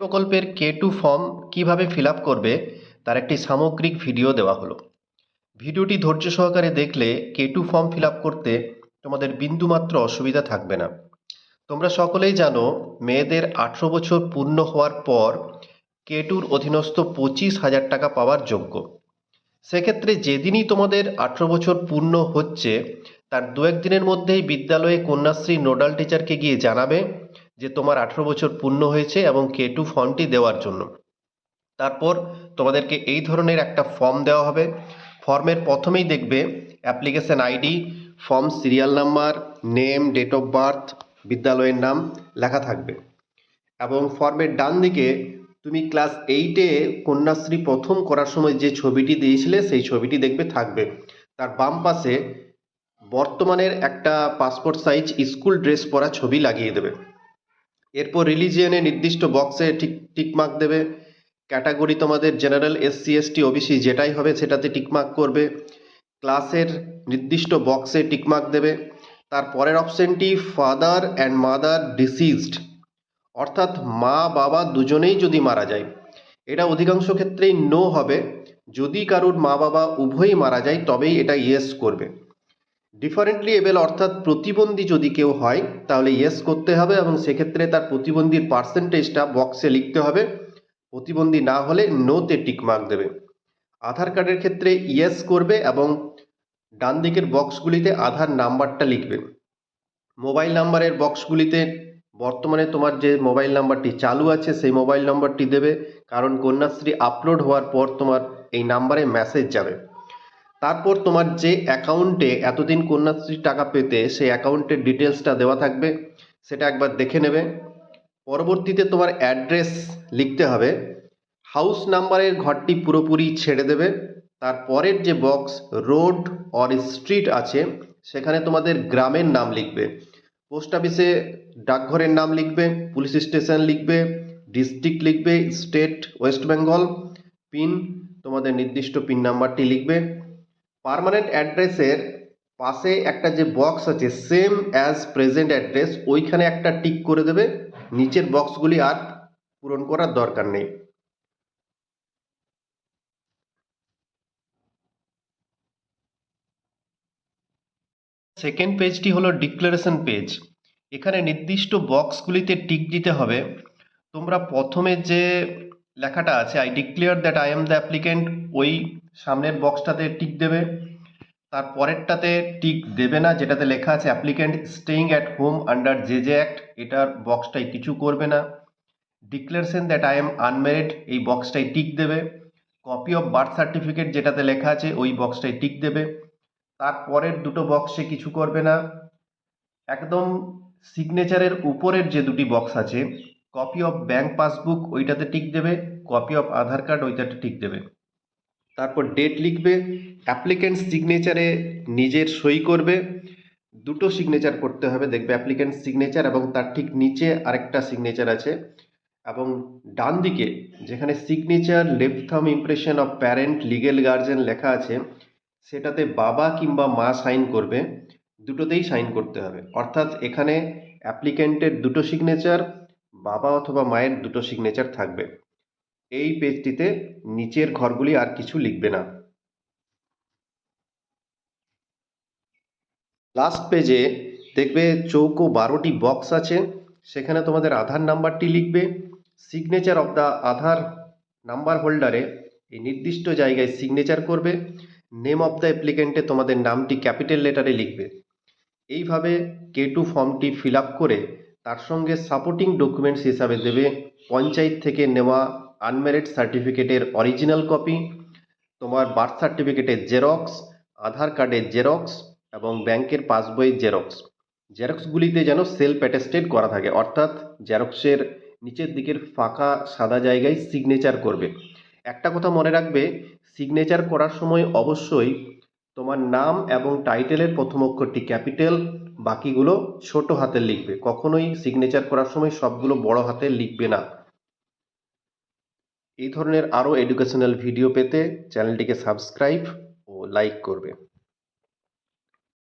প্রকল্পের K two form কীভাবে fill up করবে, তার একটি সামগ্রিক ভিডিও দেওয়া হলো। ভিডিওটি ধৈর্য সহকারে দেখলে K two form fill up করতে তোমাদের বিন্দুমাত্র অসুবিধা থাকবে না। তোমরা সকলেই জানো, মেয়েদের আঠেরো বছর পূর্ণ হওয়ার পর কে টুর অধীনস্থ পঁচিশ হাজার টাকা পাওয়ার যোগ্য। সেক্ষেত্রে যেদিনই তোমাদের আঠেরো বছর পূর্ণ হচ্ছে, তার দু একদিনের মধ্যেই বিদ্যালয়ে কন্যাশ্রী নোডাল টিচারকে গিয়ে জানাবে যে তোমার আঠেরো বছর পূর্ণ হয়েছে এবং কে টু ফর্মটি দেওয়ার জন্য। তারপর তোমাদেরকে এই ধরনের একটা ফর্ম দেওয়া হবে। ফর্মের প্রথমেই দেখবে application ID, form, serial number, name, date of birth, বিদ্যালয়ের নাম লেখা থাকবে। এবং ফর্মের ডান দিকে তুমি ক্লাস এইটে কন্যাশ্রী প্রথম করার সময় যে ছবিটি দিয়েছিলে, সেই ছবিটি দেখবে থাকবে। তার বাম পাশে বর্তমানের একটা পাসপোর্ট সাইজ, স্কুল ড্রেস পরা ছবি লাগিয়ে দেবে। এরপর রিলিজিয়নে নির্দিষ্ট বক্সে ঠিক টিকমার্ক দেবে। ক্যাটাগরি তোমাদের general S SC ST OBC যেটাই হবে সেটাতে টিকমার্ক করবে। ক্লাসের নির্দিষ্ট বক্সে টিকমার্ক দেবে। তার পরের অপশনটি ফাদার অ্যান্ড মাদার ডিসিজড অর্থাৎ মা, বাবা দুজনেই যদি মারা যায়, এটা অধিকাংশ ক্ষেত্রেই নো হবে। যদি কারুর মা, বাবা উভয়ই মারা যায়, তবেই এটা ইয়েস করবে। ডিফারেন্টলি এবেল অর্থাৎ প্রতিবন্ধী যদি কেউ হয়, তাহলে ইয়েস করতে হবে এবং সেক্ষেত্রে তার প্রতিবন্ধীর পার্সেন্টেজটা বক্সে লিখতে হবে। প্রতিবন্ধী না হলে নোতে টিকমার্ক দেবে। আধার কার্ডের ক্ষেত্রে ইয়েস করবে এবং ডান দিকের বক্সগুলিতে আধার নাম্বারটা লিখবে। মোবাইল নাম্বারের বক্সগুলিতে বর্তমানে তোমার যে মোবাইল নাম্বারটি চালু আছে, সেই মোবাইল নাম্বারটি দেবে। কারণ কন্যাশ্রী আপলোড হওয়ার পর তোমার এই নাম্বারে মেসেজ যাবে। তারপর তোমার যে অ্যাকাউন্টে এতদিন কন্যাশ্রী টাকা পেতে, সেই অ্যাকাউন্টের ডিটেলসটা দেওয়া থাকবে। সেটা একবার দেখে নেবে। পরবর্তীতে তোমার অ্যাড্রেস লিখতে হবে। হাউস নাম্বারের ঘরটি পুরোপুরি ছেড়ে দেবে। তারপরের যে বক্স রোড অর স্ট্রিট আছে, সেখানে তোমাদের গ্রামের নাম লিখবে। পোস্ট অফিসে ডাকঘরের নাম লিখবে পুলিশ স্টেশন লিখবে ডিস্ট্রিক্ট লিখবে স্টেট ওয়েস্ট বেঙ্গল পিন তোমাদের নির্দিষ্ট পিন নাম্বারটি লিখবে। পার্মানেন্ট অ্যাড্রেসের পাশে একটা যে বক্স আছে সেম অ্যাজ প্রেজেন্ট অ্যাড্রেস ওইখানে একটা টিক করে দেবে। নিচের বক্সগুলি আর পূরণ করার দরকার নেই। সেকেন্ড পেজটি হলো ডিক্লারেশন পেজ এখানে নির্দিষ্ট বক্সগুলিতে টিক দিতে হবে। তোমরা প্রথমে যে লেখাটা আছে I declare that I am the applicant ওই সামনের বক্সটাতে টিক দেবে। তার পরেরটাতে টিক দেবে না, যেটাতে লেখা আছে applicant staying at home under J J act এটার বক্সটাই কিছু করবে না। Declaration that I am unmarried এই বক্সটাই টিক দেবে। কপি অফ বার্থ সার্টিফিকেট যেটাতে লেখা আছে, ওই বক্সটাই টিক দেবে। তারপরের দুটো বক্সে কিছু করবে না। একদম সিগনেচারের উপরের যে দুটি বক্স আছে কপি অফ ব্যাঙ্ক পাসবুক ওইটাতে টিক দেবে। কপি অফ আধার কার্ড ওইটাতে টিক দেবে। তারপর ডেট লিখবে অ্যাপ্লিকেন্ট সিগনেচারে নিজের সই করবে, দুটো সিগনেচার করতে হবে, দেখবে অ্যাপ্লিকেন্ট সিগনেচার এবং তার ঠিক নিচে আরেকটা সিগনেচার আছে এবং ডান দিকে যেখানে signature left thumb impression of parent legal guardian লেখা আছে, সেটাতে বাবা কিংবা মা সাইন করবে, দুটোতেই সাইন করতে হবে। অর্থাৎ এখানে অ্যাপ্লিক্যান্টের দুটো সিগনেচার বাবা অথবা মায়ের দুটো সিগনেচার থাকবে। এই পেজটিতে নিচের ঘরগুলি আর কিছু লিখবে না। লাস্ট পেজে দেখবে চৌকো বারোটি বক্স আছে। সেখানে তোমাদের আধার নাম্বারটি লিখবে। Signature of the Aadhaar number হোল্ডারে এই নির্দিষ্ট জায়গায় সিগনেচার করবে। নেম অফ দ্য অ্যাপ্লিকেন্টে তোমাদের নামটি ক্যাপিটাল লেটারে লিখবে। এইভাবে কে টু ফর্মটি ফিল করে তার সঙ্গে সাপোর্টিং ডকুমেন্টস হিসাবে দেবে। পঞ্চায়েত থেকে নেওয়া আনম্যারিড সার্টিফিকেটের অরিজিনাল কপি তোমার বার্থ সার্টিফিকেটের জেরক্স আধার কার্ডের জেরক্স এবং ব্যাংকের পাসবইয়ের জেরক্স জেরক্সগুলিতে যেন সেলফ অ্যাটেস্টেড করা থাকে, অর্থাৎ জেরক্সের নিচের দিকের ফাঁকা সাদা জায়গায় সিগনেচার করবে। একটা কথা মনে রাখবে সিগনেচার করার সময় অবশ্যই তোমার নাম এবং টাইটেলের প্রথম অক্ষরটি ক্যাপিটাল বাকিগুলো ছোট হাতের লিখবে। কখনোই সিগনেচার করার সময় সবগুলো বড় হাতের লিখবে না। এই ধরনের আরও এডুকেশনাল ভিডিও পেতে চ্যানেলটিকে সাবস্ক্রাইব ও লাইক করবে।